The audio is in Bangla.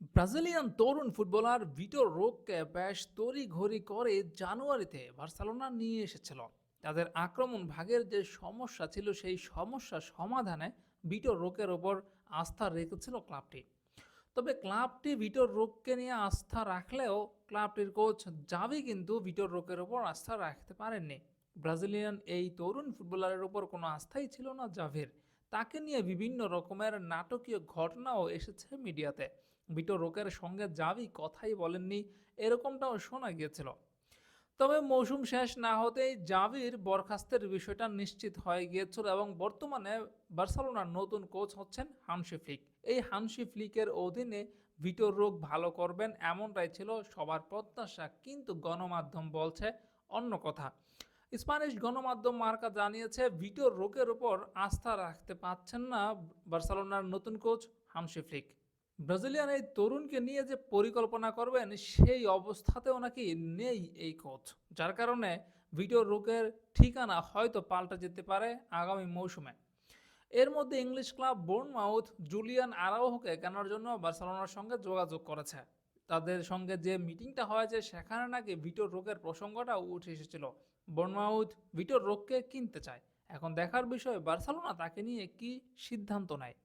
ব্রাজিলিয়ান তরুণ ফুটবলার ভিটোর রোগকে বেশ তড়িঘড়ি করে জানুয়ারিতে বার্সেলোনা নিয়ে এসেছিল। তাদের আক্রমণ ভাগের যে সমস্যা ছিল, সেই সমস্যা সমাধানে ভিটোর রোগের ওপর আস্থা রেখেছিল ক্লাবটি। তবে ক্লাবটি ভিটোর রোগকে নিয়ে আস্থা রাখলেও ক্লাবটির কোচ জাভি কিন্তু ভিটোর রোগের ওপর আস্থা রাখতে পারেননি। ব্রাজিলিয়ান এই তরুণ ফুটবলারের ওপর কোনো আস্থাই ছিল না জাভির। তাকে নিয়ে বিভিন্ন রকমের নাটকীয় ঘটনাও এসেছে মিডিয়াতে। ভিটো রোকের সঙ্গে জাভি কথাই বলেননি, এরকমটাও শোনা গিয়েছিল। তবে মৌসুম শেষ না হতেই জাভির বরখাস্তের বিষয়টা নিশ্চিত হয়ে গিয়েছিল এবং বর্তমানে বার্সেলোনার নতুন কোচ হচ্ছেন হানসি ফ্লিক। এই হানসি ফ্লিকের অধীনে ভিটোর রোগ ভালো করবেন এমনটাই ছিল সবার প্রত্যাশা, কিন্তু গণমাধ্যম বলছে অন্য কথা। স্প্যানিশ গণমাধ্যম মার্কা জানিয়েছে ভিটোর রোগের উপর আস্থা রাখতে পারছেন না বার্সেলোনার নতুন কোচ হানসি ফ্লিক। ব্রাজিলিয়ান এই তরুণকে নিয়ে যে পরিকল্পনা করবেন, সেই অবস্থাতেও নাকি নেই এই কোচ। যার কারণে ভিডিও রোগের ঠিকানা হয়তো পাল্টে যেতে পারে আগামী মৌসুমে। এর মধ্যে ইংলিশ ক্লাব বোর্নমাউথ জুলিয়ান আরাউহকে কেনার জন্য বার্সেলোনার সঙ্গে যোগাযোগ করেছে। তাদের সঙ্গে যে মিটিংটা হয়েছে সেখানে নাকি ভিটোর রোগের প্রসঙ্গটা উঠে এসেছিল। বর্মাউথ ভিটোর রোগকে কিনতে চায়। এখন দেখার বিষয় বার্সেলোনা তাকে নিয়ে কি সিদ্ধান্ত নেয়?